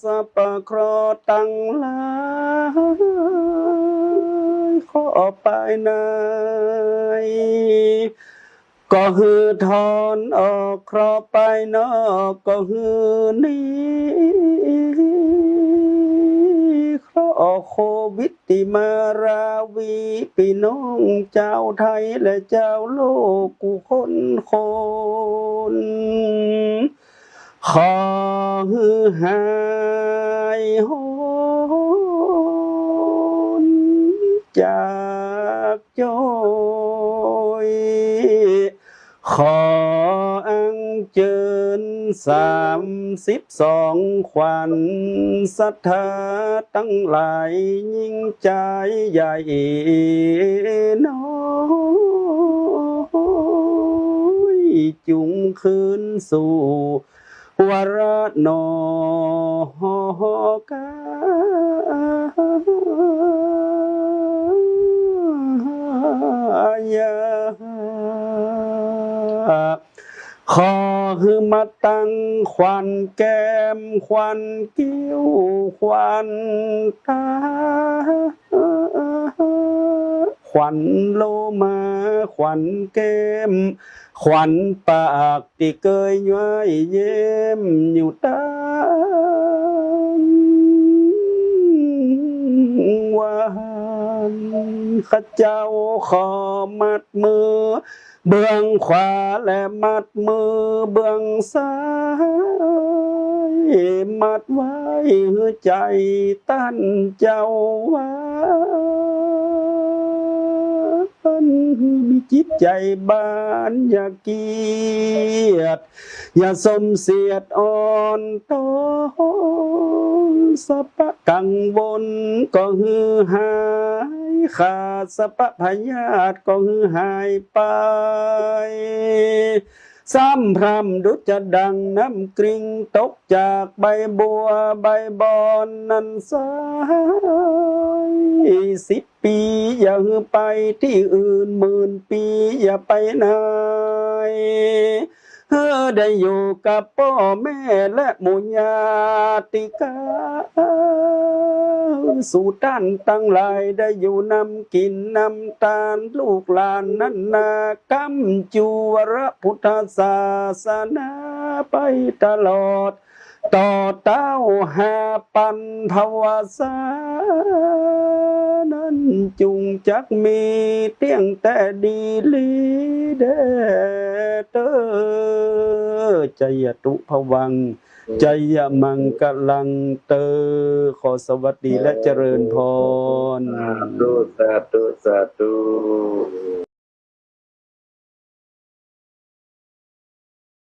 สัพพะเคราะห์ตั้งหลายขอไปไหนก็ฮือทอนออกคราะห์ไปนอกก็ฮือนี้เคราะโควิดติมาราวีพี่น้องเจ้าไทยและเจ้าโลกกูคนคนขอ ฮือหายหนจากโจยขออังเจิญสามสิบสองขวัญศรัทธาตั้งหลายยิ่งใจใหญ่น้อยจุงคืนสู่ วรโนกายาขอคือมาตั้งควันแก้มควันกิ้วควันตา ขวัญโลมาขวัญเกมขวัญปากที่เกยย้อยเยี่ยมอยู่ตามวันข้าเจ้าขอมัดมือ เบื้องขวาและมัดมือเบื้องซ้ายมัดไว้ใจตั้นเจ้าไว้ มีจิตใจบานอย่าเกียด อย่าสมเสียดอ่อนตอนสะปะกังวลก็ฮือหายขาดสะปะพยาธิก็ฮือหายไป ซ้ำพรำดุจะดังน้ำกริ่งตกจากใบบัวใบบอนนั้นสายสิบปีอย่าไปที่อื่นหมื่นปีอย่าไปไหน เธอได้อยู่กับพ่อแม่และหมู่ญาติกาสู่ด้านตั้งหลายได้อยู่นำกินนำตาลลูกหลานนั้นนากำจูวรพุทธศาสนาไปตลอด ต่อเต้าหาปันภวาสานั้นจุงจักมีเตียงแต่ดีลีเด เตอจยตุภวังจยมังกลังเตอขอสวัสดีและเจริญพร สาธุสาธุสาธุ